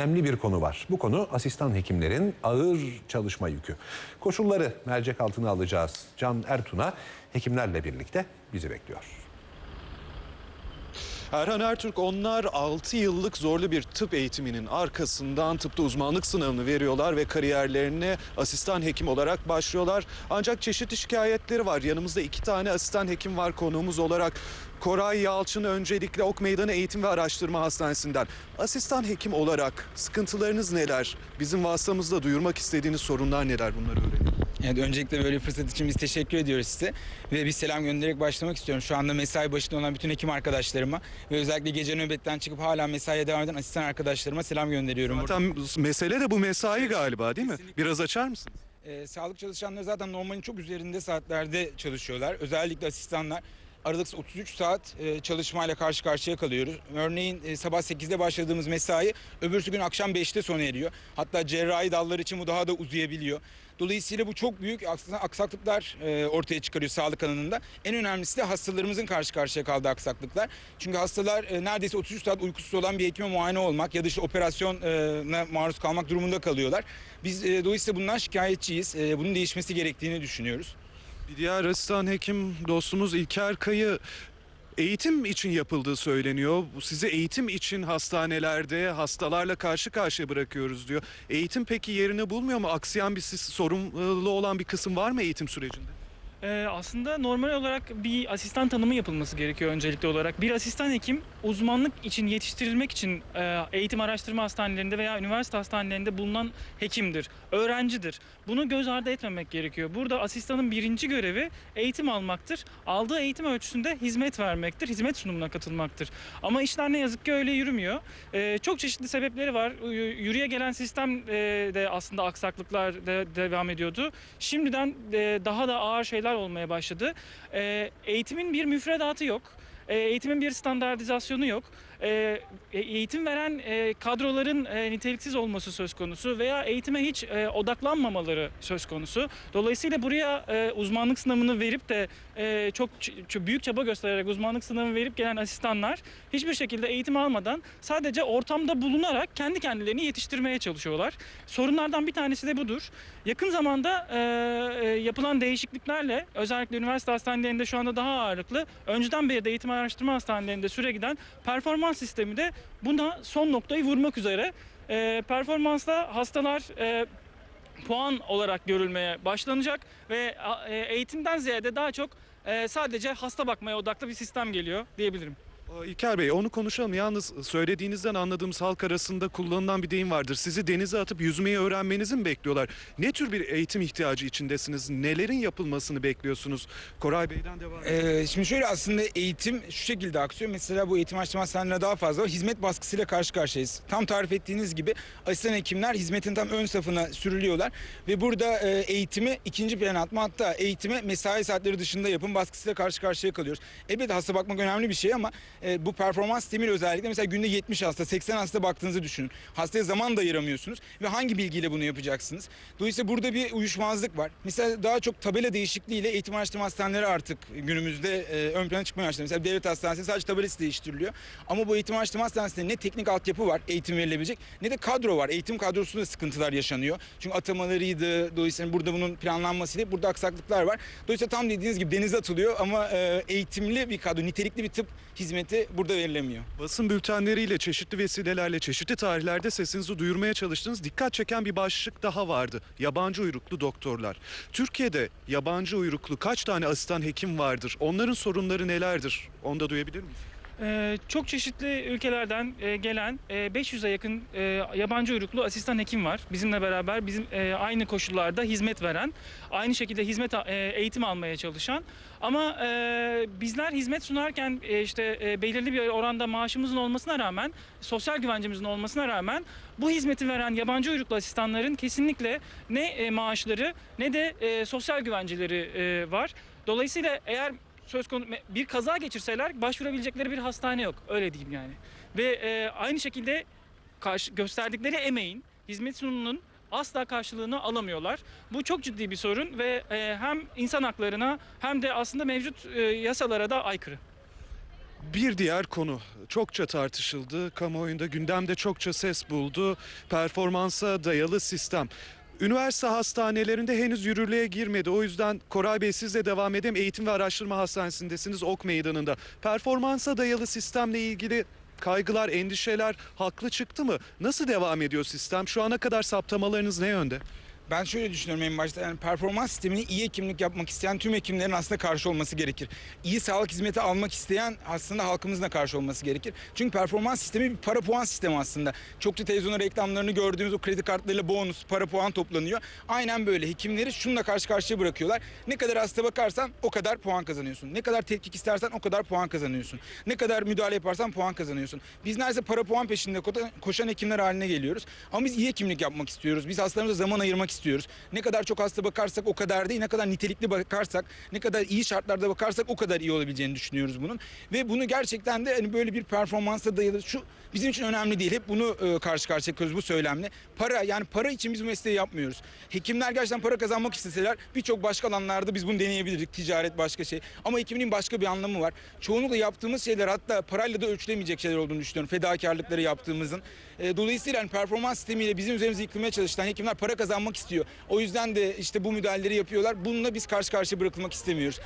Önemli bir konu var. Bu konu asistan hekimlerin ağır çalışma yükü. Koşulları mercek altına alacağız. Can Ertun'a hekimlerle birlikte bizi bekliyor. Erhan Ertürk onlar 6 yıllık zorlu bir tıp eğitiminin arkasından tıpta uzmanlık sınavını veriyorlar ve kariyerlerine asistan hekim olarak başlıyorlar. Ancak çeşitli şikayetleri var. Yanımızda iki tane asistan hekim var konuğumuz olarak. Koray Yalçın öncelikle Ok Meydanı Eğitim ve Araştırma Hastanesi'nden. Asistan hekim olarak sıkıntılarınız neler? Bizim vasıtamızda duyurmak istediğiniz sorunlar neler bunları öğrenelim. Evet, öncelikle böyle fırsat için biz teşekkür ediyoruz size. Ve bir selam göndererek başlamak istiyorum. Şu anda mesai başında olan bütün hekim arkadaşlarıma ve özellikle gece nöbetten çıkıp hala mesaiye devam eden asistan arkadaşlarıma selam gönderiyorum. Zaten mesele de bu mesai galiba değil mi? Kesinlikle. Biraz açar mısınız? Ee, sağlık çalışanları zaten normalin çok üzerinde saatlerde çalışıyorlar. Özellikle asistanlar. Aralıksız 33 saat e, çalışmayla karşı karşıya kalıyoruz. Örneğin e, sabah 8'de başladığımız mesai öbürsü gün akşam 5'te sona eriyor. Hatta cerrahi dallar için bu daha da uzayabiliyor. Dolayısıyla bu çok büyük aks- aksaklıklar e, ortaya çıkarıyor sağlık alanında. En önemlisi de hastalarımızın karşı karşıya kaldığı aksaklıklar. Çünkü hastalar e, neredeyse 33 saat uykusuz olan bir hekime muayene olmak ya da işte operasyona maruz kalmak durumunda kalıyorlar. Biz dolayısıyla bundan şikayetçiyiz. Bunun değişmesi gerektiğini düşünüyoruz. Diğer asistan hekim dostumuz İlker Kayı eğitim için yapıldığı söyleniyor. Sizi eğitim için hastanelerde hastalarla karşı karşıya bırakıyoruz diyor. Eğitim peki yerini bulmuyor mu? Aksayan bir sorumlu olan bir kısım var mı eğitim sürecinde? Ee, aslında normal olarak bir asistan tanımı yapılması gerekiyor öncelikli olarak. Bir asistan hekim uzmanlık için yetiştirilmek için e, eğitim araştırma hastanelerinde veya üniversite hastanelerinde bulunan hekimdir, öğrencidir. Bunu göz ardı etmemek gerekiyor. Burada asistanın birinci görevi eğitim almaktır. Aldığı eğitim ölçüsünde hizmet vermektir, hizmet sunumuna katılmaktır. Ama işler ne yazık ki öyle yürümüyor. Ee, çok çeşitli sebepleri var. Yürüye gelen sistem e, de aslında aksaklıklar de, devam ediyordu. Şimdiden e, daha da ağır şeyler olmaya başladı. E, eğitimin bir müfredatı yok. E, eğitimin bir standartizasyonu yok. E, e- eğitim veren e, kadroların niteliksiz olması söz konusu veya eğitime hiç odaklanmamaları söz konusu. Dolayısıyla buraya uzmanlık sınavını verip de çok büyük çaba göstererek uzmanlık sınavını verip gelen asistanlar hiçbir şekilde eğitim almadan sadece ortamda bulunarak kendi kendilerini yetiştirmeye çalışıyorlar. Sorunlardan bir tanesi de budur. Yakın zamanda yapılan değişikliklerle özellikle üniversite hastanelerinde şu anda daha ağırlıklı önceden beri de eğitim araştırma hastanelerinde süre giden performans sistemi de buna son noktayı vurmak üzere. E, performansta hastalar e, puan olarak görülmeye başlanacak ve e, eğitimden ziyade daha çok e, sadece hasta bakmaya odaklı bir sistem geliyor diyebilirim. İlker Bey onu konuşalım. Yalnız söylediğinizden anladığımız halk arasında kullanılan bir deyim vardır. Sizi denize atıp yüzmeyi öğrenmenizi mi bekliyorlar? Ne tür bir eğitim ihtiyacı içindesiniz? Nelerin yapılmasını bekliyorsunuz? Koray Bey'den devam edelim. Ee, şimdi şöyle aslında eğitim şu şekilde aksıyor. Mesela bu eğitim araştırma hastanelerinde daha fazla. Hizmet baskısıyla karşı karşıyayız. Tam tarif ettiğiniz gibi asistan hekimler hizmetin tam ön safına sürülüyorlar. Ve burada e, eğitimi ikinci plana atma hatta eğitimi mesai saatleri dışında yapım baskısıyla karşı karşıya kalıyoruz. Elbette hasta bakmak önemli bir şey ama e, bu performans sistemiyle özellikle mesela günde 70 hasta 80 hasta baktığınızı düşünün. Hastaya zaman da ayıramıyorsunuz ve hangi bilgiyle bunu yapacaksınız? Dolayısıyla burada bir uyuşmazlık var. Mesela daha çok tabela değişikliğiyle eğitim araştırma hastaneleri artık günümüzde e, ön plana çıkmaya başladı. Mesela devlet hastanesi sadece tabelası değiştiriliyor. Ama bu eğitim araştırma hastanesinde ne teknik altyapı var eğitim verilebilecek ne de kadro var. Eğitim kadrosunda sıkıntılar yaşanıyor. Çünkü atamalarıydı. Dolayısıyla burada bunun planlanmasıyla burada aksaklıklar var. Dolayısıyla tam dediğiniz gibi denize atılıyor ama e, eğitimli bir kadro, nitelikli bir tıp hizmeti burada verilemiyor. Basın bültenleriyle, çeşitli vesilelerle, çeşitli tarihlerde sesinizi duyurmaya çalıştığınız dikkat çeken bir başlık daha vardı. Yabancı uyruklu doktorlar. Türkiye'de yabancı uyruklu kaç tane asistan hekim vardır? Onların sorunları nelerdir? Onu da duyabilir miyiz? Ee, çok çeşitli ülkelerden e, gelen e, 500'e yakın e, yabancı uyruklu asistan hekim var. Bizimle beraber bizim e, aynı koşullarda hizmet veren, aynı şekilde hizmet eğitim almaya çalışan. Ama bizler hizmet sunarken işte belirli bir oranda maaşımızın olmasına rağmen, sosyal güvencemizin olmasına rağmen bu hizmeti veren yabancı uyruklu asistanların kesinlikle ne maaşları ne de sosyal güvenceleri var. Dolayısıyla eğer söz konu bir kaza geçirseler başvurabilecekleri bir hastane yok. Öyle diyeyim yani. Ve e, aynı şekilde karşı, gösterdikleri emeğin, hizmet sunumunun asla karşılığını alamıyorlar. Bu çok ciddi bir sorun ve e, hem insan haklarına hem de aslında mevcut e, yasalara da aykırı. Bir diğer konu çokça tartışıldı. Kamuoyunda gündemde çokça ses buldu. Performansa dayalı sistem. Üniversite hastanelerinde henüz yürürlüğe girmedi. O yüzden Koray Bey sizle devam edelim. Eğitim ve Araştırma Hastanesi'ndesiniz Ok Meydanı'nda. Performansa dayalı sistemle ilgili kaygılar, endişeler haklı çıktı mı? Nasıl devam ediyor sistem? Şu ana kadar saptamalarınız ne yönde? Ben şöyle düşünüyorum en başta yani performans sistemini iyi hekimlik yapmak isteyen tüm hekimlerin aslında karşı olması gerekir. İyi sağlık hizmeti almak isteyen aslında halkımızın da karşı olması gerekir. Çünkü performans sistemi bir para puan sistemi aslında. Çokça televizyonda reklamlarını gördüğümüz o kredi kartlarıyla bonus, para puan toplanıyor. Aynen böyle hekimleri şununla karşı karşıya bırakıyorlar. Ne kadar hasta bakarsan o kadar puan kazanıyorsun. Ne kadar tetkik istersen o kadar puan kazanıyorsun. Ne kadar müdahale yaparsan puan kazanıyorsun. Biz neredeyse para puan peşinde ko- koşan hekimler haline geliyoruz. Ama biz iyi hekimlik yapmak istiyoruz. Biz hastalarımıza zaman ayırmak istiyoruz. Ne kadar çok hasta bakarsak o kadar değil. Ne kadar nitelikli bakarsak, ne kadar iyi şartlarda bakarsak o kadar iyi olabileceğini düşünüyoruz bunun. Ve bunu gerçekten de hani böyle bir performansa dayalı şu bizim için önemli değil. Hep bunu e, karşı karşıya koyuyoruz bu söylemle. Para yani para için biz bu mesleği yapmıyoruz. Hekimler gerçekten para kazanmak isteseler birçok başka alanlarda biz bunu deneyebilirdik. Ticaret başka şey. Ama hekimliğin başka bir anlamı var. Çoğunlukla yaptığımız şeyler hatta parayla da ölçülemeyecek şeyler olduğunu düşünüyorum. Fedakarlıkları yaptığımızın. E, dolayısıyla hani performans sistemiyle bizim üzerimize yıkılmaya çalışan hekimler para kazanmak istiyor. O yüzden de işte bu müdahaleleri yapıyorlar. Bununla biz karşı karşıya bırakılmak istemiyoruz.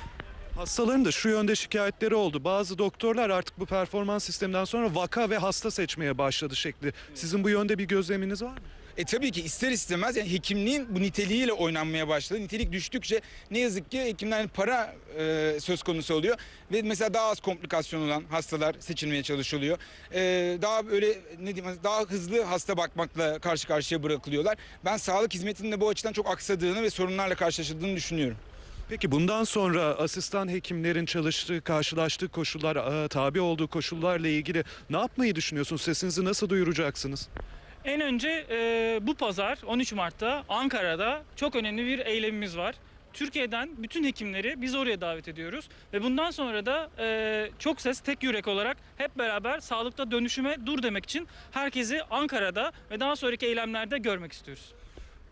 Hastaların da şu yönde şikayetleri oldu. Bazı doktorlar artık bu performans sisteminden sonra vaka ve hasta seçmeye başladı şekli. Sizin bu yönde bir gözleminiz var mı? E tabii ki ister istemez yani hekimliğin bu niteliğiyle oynanmaya başladı. Nitelik düştükçe ne yazık ki hekimlerin para e, söz konusu oluyor. Ve mesela daha az komplikasyon olan hastalar seçilmeye çalışılıyor. E, daha böyle ne diyeyim daha hızlı hasta bakmakla karşı karşıya bırakılıyorlar. Ben sağlık hizmetinin de bu açıdan çok aksadığını ve sorunlarla karşılaşıldığını düşünüyorum. Peki bundan sonra asistan hekimlerin çalıştığı, karşılaştığı koşullar, e, tabi olduğu koşullarla ilgili ne yapmayı düşünüyorsunuz? Sesinizi nasıl duyuracaksınız? En önce e, bu pazar 13 Mart'ta Ankara'da çok önemli bir eylemimiz var. Türkiye'den bütün hekimleri biz oraya davet ediyoruz ve bundan sonra da e, çok ses tek yürek olarak hep beraber sağlıkta dönüşüme dur demek için herkesi Ankara'da ve daha sonraki eylemlerde görmek istiyoruz.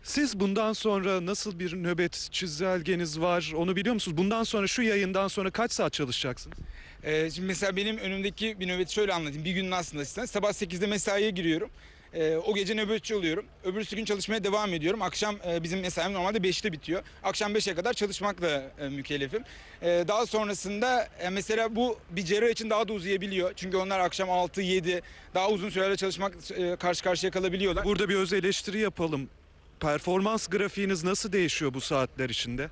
Siz bundan sonra nasıl bir nöbet çizelgeniz var onu biliyor musunuz? Bundan sonra şu yayından sonra kaç saat çalışacaksınız? Ee, şimdi mesela benim önümdeki bir nöbeti şöyle anlatayım. Bir günün aslında asistanı. Sabah 8'de mesaiye giriyorum. Ee, o gece nöbetçi oluyorum. Öbürsü gün çalışmaya devam ediyorum. Akşam e, bizim mesaim normalde 5'te bitiyor. Akşam 5'e kadar çalışmakla e, mükellefim. Ee, daha sonrasında e, mesela bu bir cerrah için daha da uzayabiliyor. Çünkü onlar akşam 6-7 daha uzun süreler çalışmak e, karşı karşıya kalabiliyorlar. Burada bir öz eleştiri yapalım. Performans grafiğiniz nasıl değişiyor bu saatler içinde?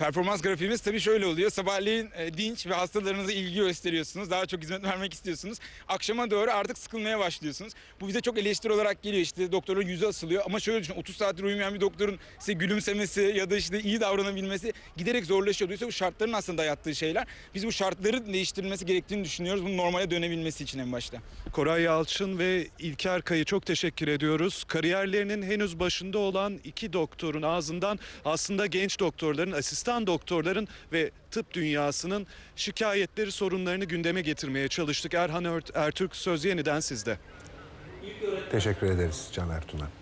Performans grafiğimiz tabii şöyle oluyor. Sabahleyin e, dinç ve hastalarınıza ilgi gösteriyorsunuz. Daha çok hizmet vermek istiyorsunuz. Akşama doğru artık sıkılmaya başlıyorsunuz. Bu bize çok eleştiri olarak geliyor. İşte doktorun yüzü asılıyor. Ama şöyle düşün 30 saattir uyumayan bir doktorun size gülümsemesi ya da işte iyi davranabilmesi giderek zorlaşıyor. Dolayısıyla bu şartların aslında dayattığı şeyler. Biz bu şartların değiştirilmesi gerektiğini düşünüyoruz. Bunun normale dönebilmesi için en başta. Koray Yalçın ve İlker Kayı çok teşekkür ediyoruz. Kariyerlerinin henüz başında olan iki doktorun ağzından aslında genç doktorların, asistan doktorların ve tıp dünyasının şikayetleri, sorunlarını gündeme getirmeye çalıştık. Erhan Ertürk söz yeniden sizde. Teşekkür ederiz Can Ertuğ'a.